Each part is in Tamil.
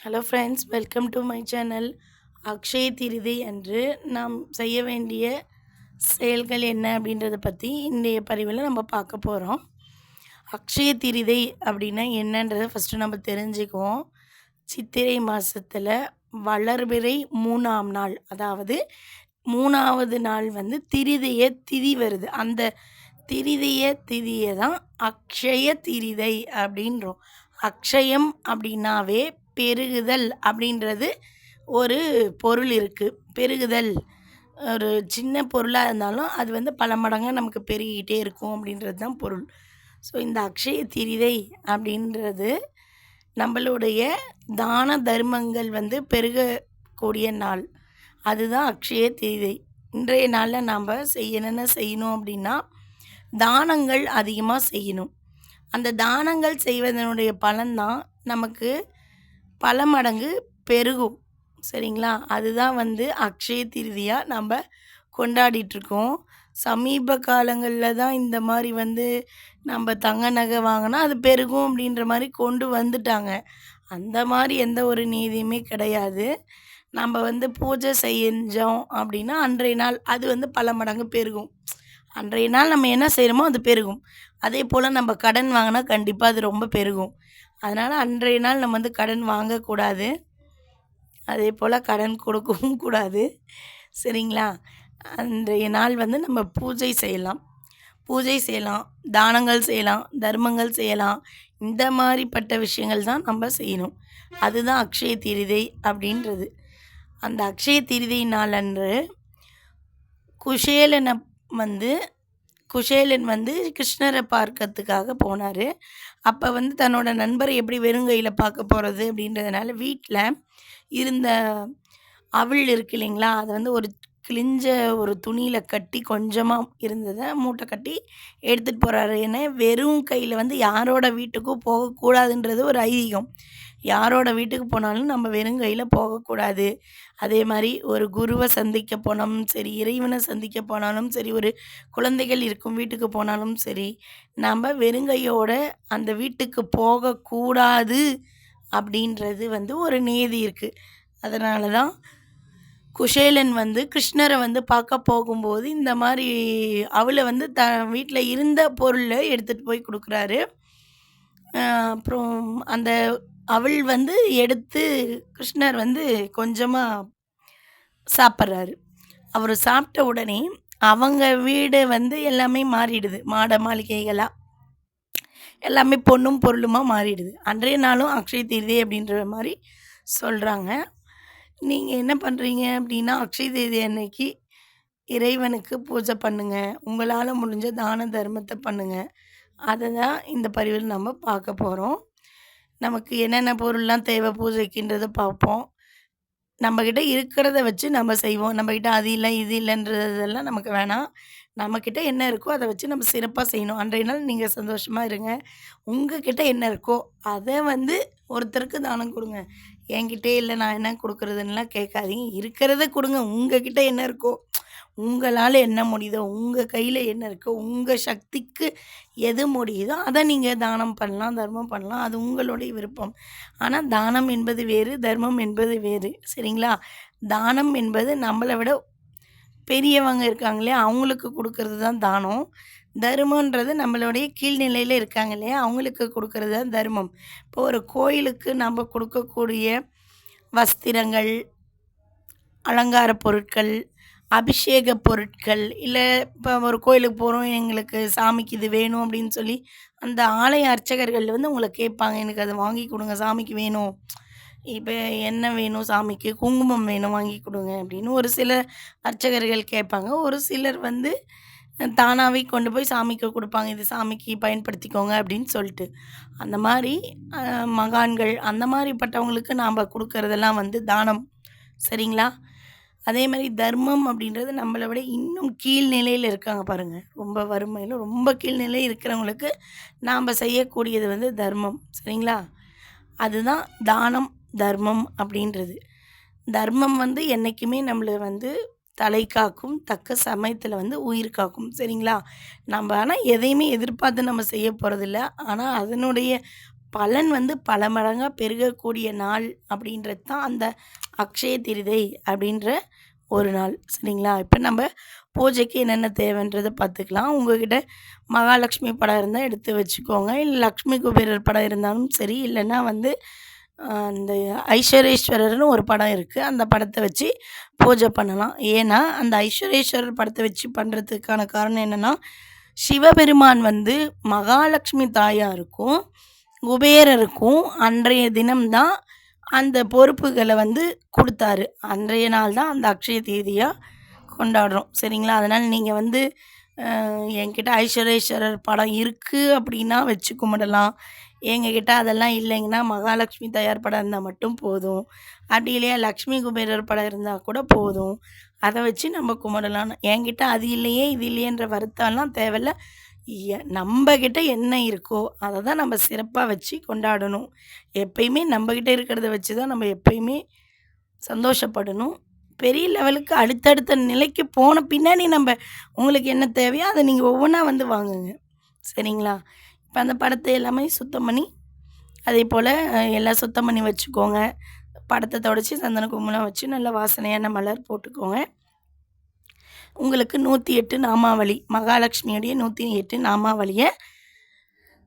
Hello friends welcome to my channel Akshaya Tritiya அன்று நாம் செய்ய வேண்டிய செயல்கள் என்ன அப்படின்றத பற்றி இன்றைய பதிவில் நம்ம பார்க்க போகிறோம் அக்ஷய திருதை அப்படின்னா என்னன்றதை ஃபஸ்ட்டு நம்ம தெரிஞ்சுக்குவோம். சித்திரை மாதத்தில் வளர்பிறை மூணாம் நாள் அதாவது மூணாவது நாள் வந்து திரிதைய திதி வருது. அந்த திரிதைய திதியை தான் அக்ஷய திரிதை அப்படின்றோம். அக்ஷயம் அப்படின்னாவே பெருகுதல் அப்படின்றது ஒரு பொருள் இருக்குது பெருகுதல் ஒரு சின்ன பொருளாக இருந்தாலும் அது வந்து பல மடங்காக நமக்கு பெருகிக்கிட்டே இருக்கும் அப்படின்றது தான் பொருள். ஸோ இந்த அக்ஷய திரிதை அப்படின்றது நம்மளுடைய தான தர்மங்கள் வந்து பெருகக்கூடிய நாள். அதுதான் அக்ஷய திரிதை. இன்றைய நாளில் நாம் செய்ய என்னென்ன செய்யணும் அப்படின்னா தானங்கள் அதிகமாக செய்யணும். அந்த தானங்கள் செய்வதனுடைய பலன்தான் நமக்கு பல மடங்கு பெருகும். சரிங்களா? அதுதான் வந்து அக்ஷய திருதியாக நம்ம கொண்டாடிட்டுருக்கோம். சமீப காலங்களில் தான் இந்த மாதிரி வந்து நம்ம தங்க நகை வாங்கினா அது பெருகும் அப்படின்ற மாதிரி கொண்டு வந்துட்டாங்க. அந்த மாதிரி எந்த ஒரு நீதியுமே கிடையாது. நம்ம வந்து பூஜை செஞ்சோம் அப்படின்னா அன்றைய நாள் அது வந்து பல மடங்கு பெருகும். அன்றைய நாள் நம்ம என்ன செய்கிறோமோ அது பெருகும். அதே போல் நம்ம கடன் வாங்கினா கண்டிப்பாக அது ரொம்ப பெருகும். அதனால் அன்றைய நாள் நம்ம வந்து கடன் வாங்கக்கூடாது. அதே போல் கடன் கொடுக்கவும் கூடாது. சரிங்களா? அன்றைய நாள் வந்து நம்ம பூஜை செய்யலாம். பூஜை செய்யலாம் தானங்கள் செய்யலாம் தர்மங்கள் செய்யலாம். இந்த மாதிரிப்பட்ட விஷயங்கள் தான் நம்ம செய்யணும். அதுதான் அக்ஷய திரிதை அப்படின்றது. அந்த அக்ஷய திரிதை நாள் அன்று குஷேலனை வந்து குஷேலன் வந்து கிருஷ்ணரை பார்க்கறதுக்காக போனார். அப்போ வந்து தன்னோட நண்பரை எப்படி வெறுங்கையில் பார்க்க போகிறது அப்படின்றதுனால வீட்டில் இருந்த அவள் இருக்கு இல்லைங்களா அதை வந்து ஒரு கிழிஞ்ச ஒரு துணியில் கட்டி கொஞ்சமாக இருந்ததை மூட்டை கட்டி எடுத்துகிட்டு போகிறாரு ஏன்னா வெறும் கையில் வந்து யாரோட வீட்டுக்கும் போகக்கூடாதுன்றது ஒரு ஐதீகம். யாரோட வீட்டுக்கு போனாலும் நம்ம வெறும் கையில் போகக்கூடாது. அதே மாதிரி ஒரு குருவை சந்திக்க போனாலும் சரி இறைவனை சந்திக்க போனாலும் சரி ஒரு குழந்தைகள் இருக்கும் வீட்டுக்கு போனாலும் சரி நம்ம வெறுங்கையோட அந்த வீட்டுக்கு போகக்கூடாது அப்படின்றது வந்து ஒரு நேதி இருக்குது அதனால தான் குஷேலன் வந்து கிருஷ்ணரை வந்து பார்க்க போகும்போது இந்த மாதிரி அவளை வந்து த வீட்டில் இருந்த பொருளை எடுத்துகிட்டு போய் கொடுக்குறாரு. அப்புறம் அந்த அவள் வந்து எடுத்து கிருஷ்ணர் வந்து கொஞ்சமாக சாப்பிட்றாரு. அவர் சாப்பிட்ட உடனே அவங்க வீடு வந்து எல்லாமே மாறிடுது. மாட மாளிகைகளாக எல்லாமே பொண்ணும் பொருளுமா மாறிடுது. அன்றைய நாளும் அக்ஷய தேதி அப்படின்ற மாதிரி சொல்கிறாங்க நீங்கள் என்ன பண்ணுறீங்க அப்படின்னா அக்ஷய தேதி அன்னைக்கு இறைவனுக்கு பூஜை பண்ணுங்கள் உங்களால் முடிஞ்ச தான தர்மத்தை பண்ணுங்கள் அதை தான் இந்த பதிவில் நம்ம பார்க்க போகிறோம் நமக்கு என்னென்ன பொருள்லாம் தேவை பூஜைக்குன்றதை பார்ப்போம். நம்மக்கிட்ட இருக்கிறத வச்சு நம்ம செய்வோம். நம்மக்கிட்ட அது இல்லை இது இல்லைன்றதெல்லாம் நமக்கு வேணாம். நம்மக்கிட்ட என்ன இருக்கோ அதை வச்சு நம்ம சிறப்பாக செய்யணும். அன்றைய நாள் நீங்கள் சந்தோஷமாக இருங்க. உங்ககிட்ட என்ன இருக்கோ அதை வந்து ஒருத்தருக்கு தானம் கொடுங்க. என்கிட்டே இல்லை நான் என்ன கொடுக்குறதுன்னெலாம் கேட்காதீங்க. இருக்கிறத கொடுங்க. உங்ககிட்ட என்ன இருக்கோ உங்களால் என்ன முடியுதோ உங்கள் கையில் என்ன இருக்கோ உங்கள் சக்திக்கு எது முடியுதோ அதை நீங்கள் தானம் பண்ணலாம் தர்மம் பண்ணலாம். அது உங்களுடைய விருப்பம். ஆனால் தானம் என்பது வேறு தர்மம் என்பது வேறு. சரிங்களா? தானம் என்பது நம்மளை விட பெரியவங்க இருக்காங்க இல்லையா? அவங்களுக்கு கொடுக்கறது தான் தானம். தர்மன்றது நம்மளுடைய கீழ்நிலையில் இருக்காங்க இல்லையா? அவங்களுக்கு கொடுக்கறது தான் தர்மம். இப்போ ஒரு கோயிலுக்கு நம்ம கொடுக்கக்கூடிய வஸ்திரங்கள் அலங்கார பொருட்கள் அபிஷேக பொருட்கள் இல்லை இப்போ ஒரு கோயிலுக்கு போகிறோம் எங்களுக்கு சாமிக்கு இது வேணும் அப்படின்னு சொல்லி அந்த ஆலய அர்ச்சகர்கள் வந்து உங்களை கேட்பாங்க எனக்கு அதை வாங்கி கொடுங்க சாமிக்கு வேணும். இப்போ என்ன வேணும் சாமிக்கு? குங்குமம் வேணும் வாங்கி கொடுங்க அப்படின்னு ஒரு சில அர்ச்சகர்கள் கேட்பாங்க. ஒரு சிலர் வந்து தானாகவே கொண்டு போய் சாமிக்கு கொடுப்பாங்க இது சாமிக்கு பயன்படுத்திக்கோங்க அப்படின்னு சொல்லிட்டு. அந்த மாதிரி மகான்கள் அந்த மாதிரிப்பட்டவங்களுக்கு நாம் கொடுக்கறதெல்லாம் வந்து தானம். சரிங்களா? அதே மாதிரி தர்மம் அப்படின்றது நம்மளை விட இன்னும் கீழ்நிலையில் இருக்காங்க பாருங்கள் ரொம்ப வறுமையில் ரொம்ப கீழ்நிலை இருக்கிறவங்களுக்கு நாம் செய்யக்கூடியது வந்து தர்மம். சரிங்களா? அதுதான் தானம் தர்மம் அப்படின்றது. தர்மம் வந்து என்றைக்குமே நம்மளை வந்து தலை காக்கும் தக்க சமயத்தில் வந்து உயிர் காக்கும். சரிங்களா? நம்ம ஆனால் எதையுமே எதிர்பார்த்து நம்ம செய்ய போகிறதில்ல ஆனால் அதனுடைய பலன் வந்து பல மடங்காக பெருகக்கூடிய நாள் அப்படின்றது தான் அந்த அக்ஷய திருதை அப்படின்ற ஒரு நாள் சரிங்களா? இப்போ நம்ம பூஜைக்கு என்னென்ன தேவைன்றதை பார்த்துக்கலாம் உங்ககிட்ட மகாலட்சுமி படம் இருந்தால் எடுத்து வச்சுக்கோங்க. இல்லை லக்ஷ்மி குபேரர் படம் இருந்தாலும் சரி இல்லைன்னா வந்து அந்த ஐஸ்வரேஸ்வரர்னு ஒரு படம் இருக்குது அந்த படத்தை வச்சு பூஜை பண்ணலாம். ஏன்னா அந்த ஐஸ்வரேஸ்வரர் படத்தை வச்சு பண்ணுறதுக்கான காரணம் என்னென்னா சிவபெருமான் வந்து மகாலட்சுமி தாயாருக்கும் குபேரருக்கும் அன்றைய தினம்தான் அந்த பொறுப்புகளை வந்து கொடுத்தாரு. அன்றைய நாள் தான் அந்த அக்ஷய தேதியாக கொண்டாடுறோம். சரிங்களா? அதனால் நீங்கள் வந்து என்கிட்ட ஐஸ்வரேஸ்வரர் படம் இருக்குது அப்படின்னா வச்சு கும்பிடலாம். எங்ககிட்ட அதெல்லாம் இல்லைங்கன்னா மகாலட்சுமி தயார் படம் இருந்தால் மட்டும் போதும். அப்படி இல்லையா? லக்ஷ்மி குபேரர் படம் இருந்தால் கூட போதும். அதை வச்சு நம்ம கும்பிடலாம் என்கிட்ட அது இல்லையே இது இல்லையன்ற வருத்தம்லாம் தேவையில்ல. நம்மக்கிட்ட என்ன இருக்கோ அதை தான் நம்ம சிறப்பாக வச்சு கொண்டாடணும். எப்பயுமே நம்மக்கிட்ட இருக்கிறத வச்சு தான் நம்ம எப்பயுமே சந்தோஷப்படணும். பெரிய லெவலுக்கு அடுத்தடுத்த நிலைக்கு போன பின்னாடி நம்ம உங்களுக்கு என்ன தேவையோ அதை நீங்கள் ஒவ்வொன்றா வந்து வாங்குங்க. சரிங்களா? இப்போ அந்த படத்தை எல்லாமே சுத்தம் பண்ணி அதே போல் எல்லாம் சுத்தம் பண்ணி வச்சுக்கோங்க. படத்தை தொடச்சி சந்தன குங்குமம் வச்சு நல்ல வாசனையான மலர் போட்டுக்கோங்க. உங்களுக்கு நூற்றி எட்டு நாமாவளி மகாலட்சுமியுடைய நூற்றி எட்டு நாமாவளியை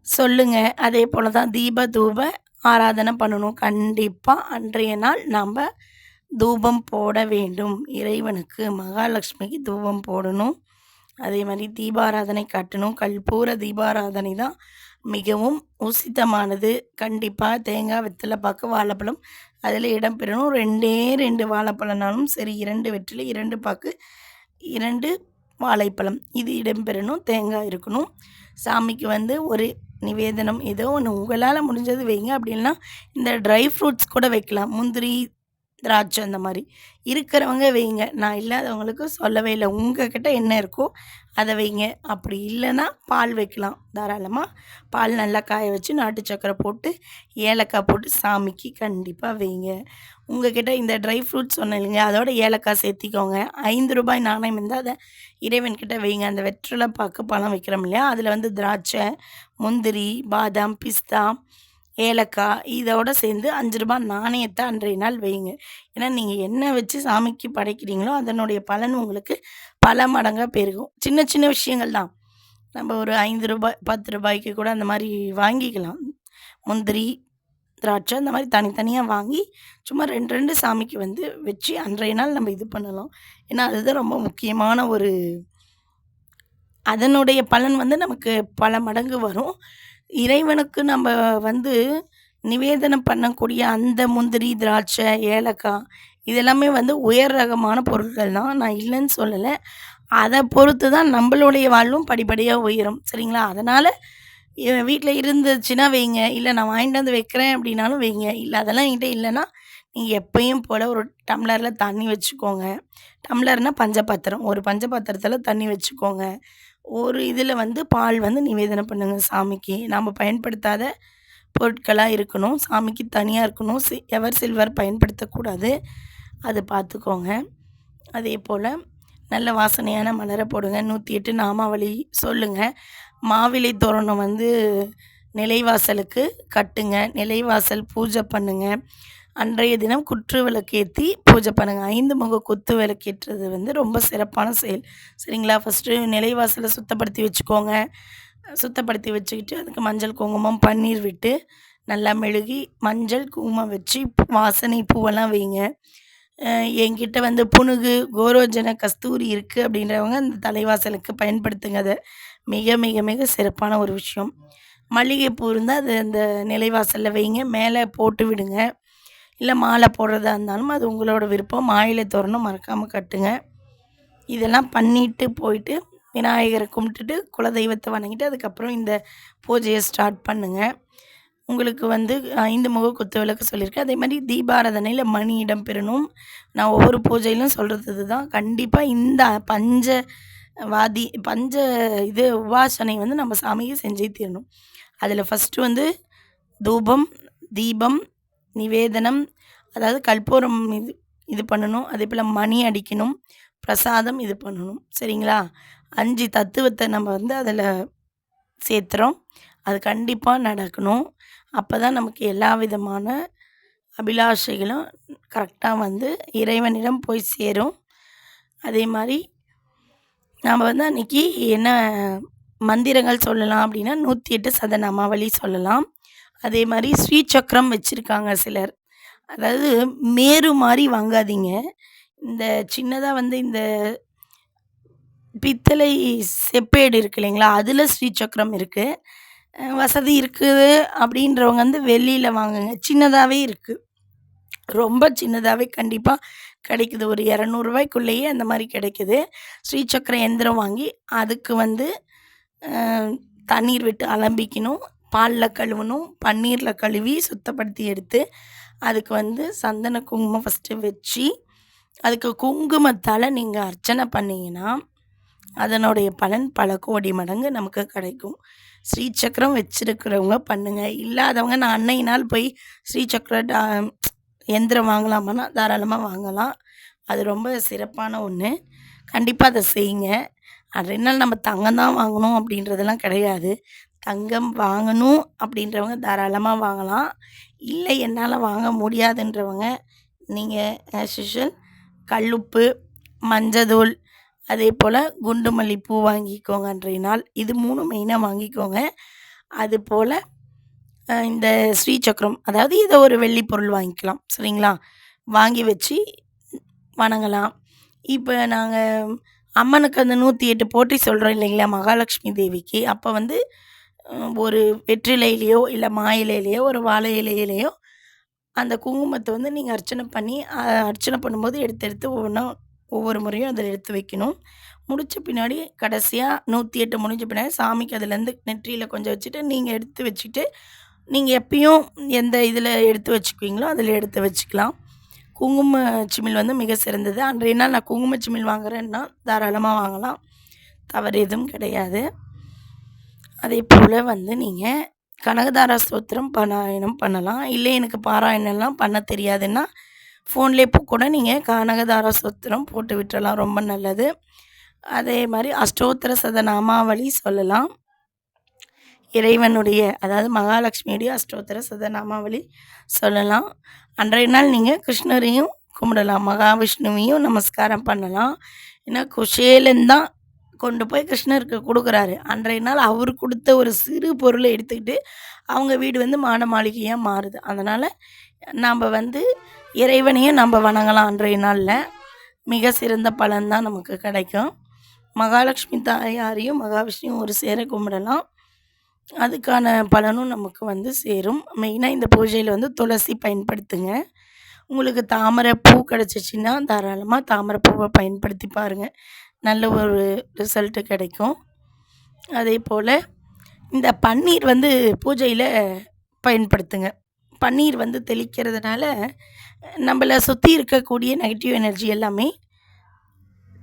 சொல்லுங்கள் அதே போல் தான் தீப தூப ஆராதனை பண்ணணும். கண்டிப்பாக அன்றைய நாள் நாம் தூபம் போட வேண்டும். இறைவனுக்கு மகாலட்சுமிக்கு தூபம் போடணும். அதே மாதிரி தீபாராதனை காட்டணும். கல்பூர தீபாராதனை தான் மிகவும் உசித்தமானது கண்டிப்பாக தேங்காய் வெத்தலை பாக்கு வாழைப்பழம் அதில் இடம்பெறணும் ரெண்டே ரெண்டு வாழைப்பழம்னாலும் சரி இரண்டு வெற்றிலை இரண்டு பாக்கு இரண்டு வாழைப்பழம். இது இடம்பெறணும். தேங்காய் இருக்கணும். சாமிக்கு வந்து ஒரு நிவேதனம். ஏதோ ஒன்று உங்களால் முடிஞ்சது வைங்க. அப்படின்னா இந்த ட்ரை ஃப்ரூட்ஸ் கூட வைக்கலாம். முந்திரி திராட்சை அந்த மாதிரி. இருக்கிறவங்க வைங்க. நான் இல்லாதவங்களுக்கு சொல்லவே இல்லை. உங்ககிட்ட என்ன இருக்கோ அதை வைங்க. அப்படி இல்லைன்னா பால் வைக்கலாம். தாராளமாக பால் நல்லா காய வச்சு நாட்டு சக்கரை போட்டு ஏலக்காய் போட்டு சாமிக்கு கண்டிப்பாக வைங்க. உங்ககிட்ட இந்த ட்ரை ஃப்ரூட்ஸ் சொன்னேன் இல்லைங்க. அதோட ஏலக்காய் சேர்த்திக்கோங்க. ஐந்து ரூபாய் நாணயம் இருந்தால் அதை இறைவன்கிட்ட வைங்க. அந்த வெற்றிலை பாக்கு பழம் வைக்கிறோம் இல்லையா? அதில் வந்து திராட்சை முந்திரி பாதாம் பிஸ்தா ஏலக்காய் இதோட சேர்ந்து அஞ்சு ரூபாய் நாணயத்தை அன்றைய நாள் வைங்க ஏன்னா நீங்கள் என்ன வச்சு சாமிக்கு படைக்கிறீங்களோ அதனுடைய பலன் உங்களுக்கு பல மடங்காக பெருகும். சின்ன சின்ன விஷயங்கள் தான். நம்ம ஒரு ஐந்து ரூபாய் பத்து ரூபாய்க்கு கூட அந்த மாதிரி வாங்கிக்கலாம். முந்திரி திராட்சை அந்த மாதிரி தனித்தனியாக வாங்கி சும்மா ரெண்டு ரெண்டு சாமிக்கு வந்து வச்சு அன்றைய நாள் நம்ம இது பண்ணலாம். ஏன்னா அதுதான் ரொம்ப முக்கியமான ஒரு அதனுடைய பலன் வந்து நமக்கு பல மடங்கு வரும். இறைவனுக்கு நம்ம வந்து நிவேதனம் பண்ணக்கூடிய அந்த முந்திரி திராட்சை ஏலக்காய் இதெல்லாமே வந்து உயர் ரகமான பொருட்கள் தான். நான் இல்லைன்னு சொல்லலை. அதை பொறுத்து தான் நம்மளுடைய வாழ்வும் படிப்படியாக உயரும். சரிங்களா? அதனால் வீட்டில் இருந்துச்சுன்னா வைங்க. இல்லை நான் வாங்கிட்டு வந்து வைக்கிறேன் அப்படின்னாலும் வைங்க. இல்லை அதெல்லாம் என்கிட்ட இல்லைன்னா நீங்கள் எப்பயும் போல் ஒரு டம்ளரில் தண்ணி வச்சுக்கோங்க. டம்ளர்னால் பஞ்சபாத்திரம். ஒரு பஞ்சபாத்திரத்தில் தண்ணி வச்சுக்கோங்க. ஒரு இதில் வந்து பால் வந்து நிவேதனம் பண்ணுங்கள் சாமிக்கு. நாம் பயன்படுத்தாத பொருட்களாக இருக்கணும். சாமிக்கு தனியாக இருக்கணும். சி எவர் சில்வர் பயன்படுத்தக்கூடாது. அது பார்த்துக்கோங்க அதே போல் நல்ல வாசனையான மலரை போடுங்க. நூற்றி எட்டு நாமாவளி சொல்லுங்கள் மாவிலை தோரணம் வந்து நிலைவாசலுக்கு கட்டுங்க. நிலைவாசல் பூஜை பண்ணுங்கள் அன்றைய தினம் குற்று விளக்கேற்றி பூஜை பண்ணுங்கள் ஐந்து முக குத்து விளக்கேற்றது வந்து ரொம்ப சிறப்பான செயல். சரிங்களா? ஃபஸ்ட்டு நிலைவாசலை சுத்தப்படுத்தி வச்சுக்கோங்க. சுத்தப்படுத்தி வச்சுக்கிட்டு அதுக்கு மஞ்சள் குங்குமம் பன்னீர் விட்டு நல்லா மெழுகி மஞ்சள் குங்குமம் வச்சு வாசனை பூவெல்லாம் வைங்க. என்கிட்ட வந்து புனுகு கோரோஜன கஸ்தூரி இருக்குது அப்படின்றவங்க அந்த தலைவாசலுக்கு பயன்படுத்துங்க அதை. மிக மிக மிக சிறப்பான ஒரு விஷயம். மல்லிகைப்பூ இருந்தால் அது அந்த நிலைவாசலில் வைங்க. மேலே போட்டு விடுங்க. இல்லை மாலை போடுறதா இருந்தாலும் அது உங்களோட விருப்பம். மாயிலை தோரணம் மறக்காமல் கட்டுங்க. இதெல்லாம் பண்ணிட்டு போயிட்டு விநாயகரை கும்பிட்டுட்டு குலதெய்வத்தை வணங்கிட்டு அதுக்கப்புறம் இந்த பூஜையை ஸ்டார்ட் பண்ணுங்கள் உங்களுக்கு வந்து ஐந்து முக குத்து விளக்கு சொல்லியிருக்கேன் அதே மாதிரி தீபாராதனையில் மணி இடம் பெறணும். நான் ஒவ்வொரு பூஜையிலும் சொல்கிறது தான் கண்டிப்பாக இந்த பஞ்ச வாதி பஞ்ச இது உபாசனை வந்து நம்ம சாமிக்கு செஞ்சே தீரணும். அதில் ஃபஸ்ட்டு வந்து தூபம் தீபம் நிவேதனம் அதாவது கற்பூரம் இது இது பண்ணணும். அதே போல் மணி அடிக்கணும் பிரசாதம் இது பண்ணணும். சரிங்களா? அஞ்சு தத்துவத்தை நம்ம வந்து அதில் சேர்த்துறோம். அது கண்டிப்பாக நடக்கணும். அப்போ தான் நமக்கு எல்லா விதமான அபிலாஷைகளும் கரெக்டாக வந்து இறைவனிடம் போய் சேரும். அதே மாதிரி நாம் வந்து அன்றைக்கி என்ன மந்திரங்கள் சொல்லலாம் அப்படின்னா நூற்றி எட்டு சதநாமாவளி சொல்லலாம். அதே மாதிரி ஸ்ரீ சக்கரம் வச்சுருக்காங்க சிலர். அதாவது மேரு மாதிரி வாங்காதீங்க. இந்த சின்னதாக வந்து இந்த பித்தளை செப்பேடு இருக்கு இல்லைங்களா அதில் ஸ்ரீ சக்கரம் இருக்குது வசதி இருக்குது அப்படின்றவங்க வந்து வெளியில் வாங்குங்க. சின்னதாகவே இருக்குது ரொம்ப சின்னதாகவே கண்டிப்பாக கிடைக்குது. ஒரு இரநூறுவாய்க்குள்ளேயே அந்த மாதிரி கிடைக்குது. ஸ்ரீ சக்கர எந்திரம் வாங்கி அதுக்கு வந்து தண்ணீர் விட்டு அலம்பிக்கணும். பாலில் கழுவணும் பன்னீரில் கழுவி சுத்தப்படுத்தி எடுத்து அதுக்கு வந்து சந்தன குங்குமம் ஃபஸ்ட்டு வச்சு அதுக்கு குங்குமத்தால் நீங்கள் அர்ச்சனை பண்ணீங்கன்னா அதனுடைய பலன் பல கோடி மடங்கு நமக்கு கிடைக்கும். ஸ்ரீ சக்கரம் பண்ணுங்கள் இல்லாதவங்க நான் அன்னை நாள் போய் ஸ்ரீசக்கர டா- எந்திரம் வாங்கலாமான்னா தாராளமாக வாங்கலாம். அது ரொம்ப சிறப்பான ஒன்று கண்டிப்பாக அதை செய்யுங்க. அதனால் நாள் நம்ம தங்கம் தான் வாங்கணும் அப்படின்றதெல்லாம் கிடையாது. தங்கம் வாங்கணும் அப்படின்றவங்க தாராளமாக வாங்கலாம். இல்லை என்னால் வாங்க முடியாதுன்றவங்க நீங்கள் ஆஸ் யூஷுவல் கல்லுப்பு மஞ்சதூள் அதே போல் குண்டு மல்லிப்பூ வாங்கிக்கோங்க அன்றைய நாள். இது மூணு மெயினாக வாங்கிக்கோங்க. அது போல் இந்த ஸ்ரீ சக்கரம் அதாவது ஏதோ ஒரு வெள்ளி பொருள் வாங்கிக்கலாம் சரிங்களா? வாங்கி வச்சு வணங்கலாம். இப்போ நாங்கள் அம்மனுக்கு அந்த நூற்றி எட்டு போட்டி சொல்கிறோம் இல்லைங்களா மகாலட்சுமி தேவிக்கு. அப்போ வந்து ஒரு வெற்றிலையிலையோ இல்லை மா இலையிலையோ ஒரு வாழை இலையிலையோ அந்த குங்குமத்தை வந்து நீங்கள் அர்ச்சனை பண்ணி அர்ச்சனை பண்ணும்போது எடுத்து எடுத்து ஒவ்வொன்றா ஒவ்வொரு முறையும் அதில் எடுத்து வைக்கணும். முடித்த பின்னாடி கடைசியாக நூற்றி எட்டு முடிஞ்ச பின்னாடி சாமிக்கு அதுலேருந்து நெற்றியில் கொஞ்சம் வச்சுட்டு நீங்கள் எடுத்து வச்சுட்டு நீங்கள் எப்பயும் எந்த இதில் எடுத்து வச்சுக்குவீங்களோ அதில் எடுத்து வச்சுக்கலாம். குங்கும சிமிழ் வந்து மிக சிறந்தது. அன்றைய நாள் நான் குங்கும சிமிழ் வாங்குறேன்னா தாராளமாக வாங்கலாம். தவறு எதுவும் கிடையாது. அதே போல் வந்து நீங்கள் கனகதாரா ஸ்தோத்திரம் பாராயணம் பண்ணலாம். இல்லை எனக்கு பாராயணம்லாம் பண்ண தெரியாதுன்னா ஃபோன்லேயே கூட நீங்கள் கனகதாரா ஸ்தோத்திரம் போட்டு விட்டுறலாம். ரொம்ப நல்லது. அதே மாதிரி அஷ்டோத்திர சதநாமாவளி சொல்லலாம். இறைவனுடைய அதாவது மகாலட்சுமியுடைய அஷ்டோத்திர சதநாமாவளி சொல்லலாம். அன்றைய நாள் நீங்கள் கிருஷ்ணரையும் கும்பிடலாம். மகாவிஷ்ணுவையும் நமஸ்காரம் பண்ணலாம். ஏன்னா குஷேலன் தான் கொண்டு போய் கிருஷ்ணருக்கு கொடுக்குறாரு. அன்றைய நாள் அவர் கொடுத்த ஒரு சிறு பொருளை எடுத்துக்கிட்டு அவங்க வீடு வந்து மான மாளிகையாக மாறுது. அதனால் நாம் வந்து இறைவனையும் நம்ம வணங்கலாம் அன்றைய நாளில். மிக சிறந்த பலன்தான் நமக்கு கிடைக்கும். மகாலட்சுமி தாயாரையும் மகாவிஷ்ணுவும் ஒரு சேர கும்பிடலாம். அதுக்கான பலனும் நமக்கு வந்து சேரும். மெயினாக இந்த பூஜையில் வந்து துளசி பயன்படுத்துங்க. உங்களுக்கு தாமரை பூ கிடச்சிச்சின்னா தாராளமாக தாமரை பூவை பயன்படுத்தி பாருங்கள் நல்ல ஒரு ரிசல்ட்டு கிடைக்கும். அதே போல் இந்த பன்னீர் வந்து பூஜையில் பயன்படுத்துங்க. பன்னீர் வந்து தெளிக்கிறதுனால நம்மளை சுற்றி இருக்கக்கூடிய நெகட்டிவ் எனர்ஜி எல்லாமே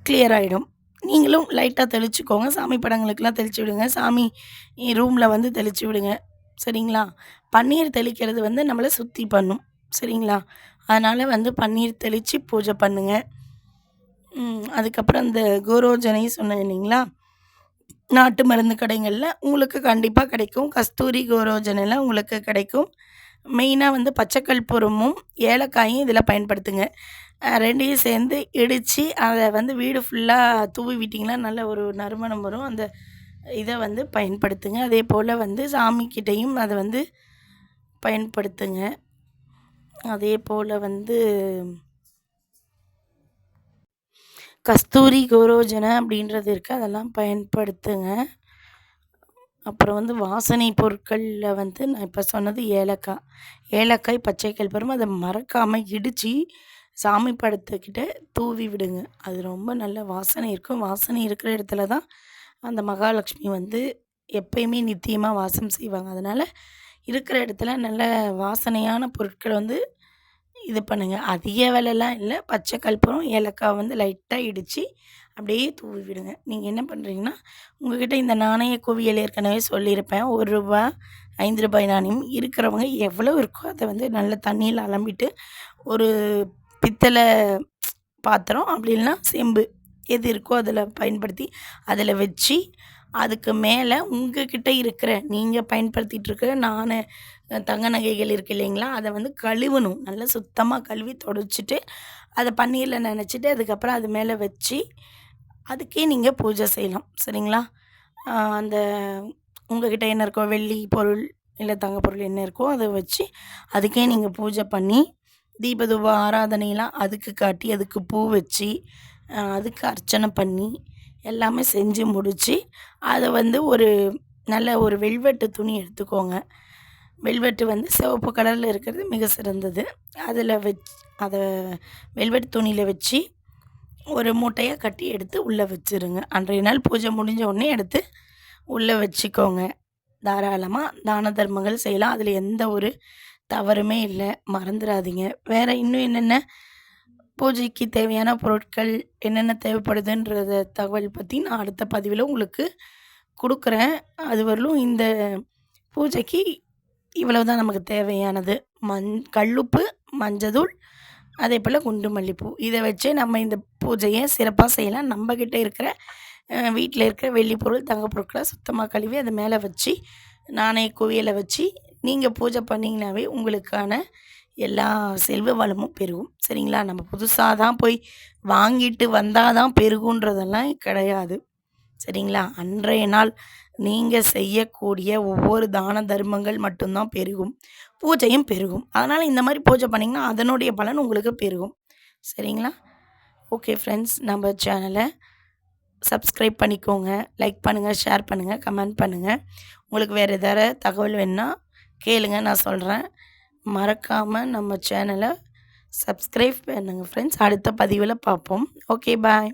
கிளியர் ஆகிடும் நீங்களும் லைட்டாக தெளிச்சுக்கோங்க. சாமி படங்களுக்கெல்லாம் தெளிச்சு விடுங்க. சாமி ரூமில் வந்து தெளிச்சு விடுங்க. சரிங்களா? பன்னீர் தெளிக்கிறது வந்து நம்மளை சுற்றி பண்ணும். சரிங்களா? அதனால் வந்து பன்னீர் தெளித்து பூஜை பண்ணுங்கள் அதுக்கப்புறம் இந்த கோரோஜனை சொன்னேன் இல்லைங்களா? நாட்டு மருந்து கடைகளில் உங்களுக்கு கண்டிப்பாக கிடைக்கும். கஸ்தூரி கோரோஜனைலாம் உங்களுக்கு கிடைக்கும். மெயினாக வந்து பச்சைக்கற்பூரமும் ஏலக்காயும் இதில் பயன்படுத்துங்க. ரெண்டையும் சேர்ந்து இடித்து அதை வந்து வீடு ஃபுல்லாக தூவி விட்டிங்கன்னா நல்ல ஒரு நறுமணம் வரும். அந்த இதை வந்து பயன்படுத்துங்க. அதே போல் வந்து சாமிக்கிட்டேயும் அதை வந்து பயன்படுத்துங்க. அதே போல் வந்து கஸ்தூரி கோரோஜனை அப்படின்றது இருக்குது அதெல்லாம் பயன்படுத்துங்க. அப்புறம் வந்து வாசனை பொருட்களில் வந்து நான் இப்போ சொன்னது ஏலக்காய். ஏலக்காய் பச்சை கல்பரும் அதை மறக்காமல் இடித்து சாமி படத்துக்கிட்ட தூவி விடுங்க. அது ரொம்ப நல்ல வாசனை இருக்கும். வாசனை இருக்கிற இடத்துல தான் அந்த மகாலட்சுமி வந்து எப்பயுமே நித்தியமாக வாசம் செய்வாங்க. அதனால் இருக்கிற இடத்துல நல்ல வாசனையான பொருட்களை வந்து இது பண்ணுங்கள் அதிக வேலைலாம் இல்லை. பச்சை கற்பூரம் ஏலக்காய் வந்து லைட்டாக இடித்து அப்படியே தூவி விடுங்க. நீங்கள் என்ன பண்ணுறீங்கன்னா உங்கள்கிட்ட இந்த நாணய குவியல் ஏற்கனவே சொல்லியிருப்பேன். ஒரு ரூபா ஐந்து ரூபாய் நாணயம் இருக்கிறவங்க எவ்வளோ இருக்கோ அதை வந்து நல்ல தண்ணியில் அலம்பிட்டு ஒரு பித்தளை பாத்திரம் அப்படி இல்லைன்னா செம்பு எது இருக்கோ அதில் பயன்படுத்தி அதில் வச்சு அதுக்கு மேலே உங்ககிட்ட இருக்கிற நீங்கள் பயன்படுத்திகிட்டு இருக்கிற நான் தங்க நகைகள் இருக்கு இல்லைங்களா? அதை வந்து கழுவணும். நல்லா சுத்தமாக கழுவி தொடச்சிட்டு அதை பன்னீரில் நினச்சிட்டு அதுக்கப்புறம் அது மேலே வச்சு அதுக்கே நீங்கள் பூஜை செய்யலாம். சரிங்களா? அந்த உங்ககிட்ட என்ன இருக்கோ வெள்ளி பொருள் இல்லை தங்க பொருள் என்ன இருக்கோ அதை வச்சு அதுக்கே நீங்கள் பூஜை பண்ணி தீபதூப ஆராதனையெல்லாம் அதுக்கு காட்டி அதுக்கு பூ வச்சு அதுக்கு அர்ச்சனை பண்ணி எல்லாமே செஞ்சு முடித்து அதை வந்து ஒரு நல்ல ஒரு வெல்வெட்டு துணி எடுத்துக்கோங்க. வெல்வெட்டு வந்து சிவப்பு கலரில் இருக்கிறது மிக சிறந்தது. அதில் வச் அதை வெல்வெட் துணியில் வச்சு ஒரு மூட்டையாக கட்டி எடுத்து உள்ளே வச்சிருங்க. அன்றைய நாள் பூஜை முடிஞ்ச உடனே எடுத்து உள்ளே வச்சுக்கோங்க. தாராளமாக தான தர்மங்கள் செய்யலாம். அதில் எந்த ஒரு தவறுமே இல்லை. மறந்துடாதீங்க வேறு இன்னும் என்னென்ன பூஜைக்கு தேவையான பொருட்கள் என்னென்ன தேவைப்படுதுன்றத தகவல் பற்றி நான் அடுத்த பதிவில் உங்களுக்கு கொடுக்குறேன். அது வரலும் இந்த பூஜைக்கு இவ்வளவு தான் நமக்கு தேவையானது. மண் கல்லுப்பு மஞ்சதூள் அதே போல் குண்டு மல்லிப்பூ. இதை வச்சே நம்ம இந்த பூஜையை சிறப்பாக செய்யலாம். நம்மக்கிட்ட இருக்கிற வீட்டில் இருக்கிற வெள்ளி பொருள் தங்க பொருட்களை சுத்தமாக கழுவி அது மேலே வச்சு நாணய குவியலை வச்சு நீங்கள் பூஜை பண்ணிங்கனாவே உங்களுக்கான எல்லா செல்வ வளமும் பெருகும். சரிங்களா? நம்ம புதுசாக தான் போய் வாங்கிட்டு வந்தால் தான் பெருகுன்றதெல்லாம் கிடையாது. சரிங்களா? அன்றைய நாள் நீங்கள் செய்யக்கூடிய ஒவ்வொரு தான தர்மங்கள் மட்டும்தான் பெருகும். பூஜையும் பெருகும். அதனால் இந்த மாதிரி பூஜை பண்ணிங்கன்னா அதனுடைய பலன் உங்களுக்கு பெருகும். சரிங்களா? ஓகே ஃப்ரெண்ட்ஸ் நம்ம சேனலை சப்ஸ்கிரைப் பண்ணிக்கோங்க. லைக் பண்ணுங்கள் ஷேர் பண்ணுங்கள் கமெண்ட் பண்ணுங்கள் உங்களுக்கு வேறு எதாவது தகவல் வேணுன்னா கேளுங்க நான் சொல்கிறேன் மறக்காமல் நம்ம சேனலை சப்ஸ்கிரைப் பண்ணுங்கள் ஃப்ரெண்ட்ஸ் அடுத்த பதிவில் பார்ப்போம். Okay bye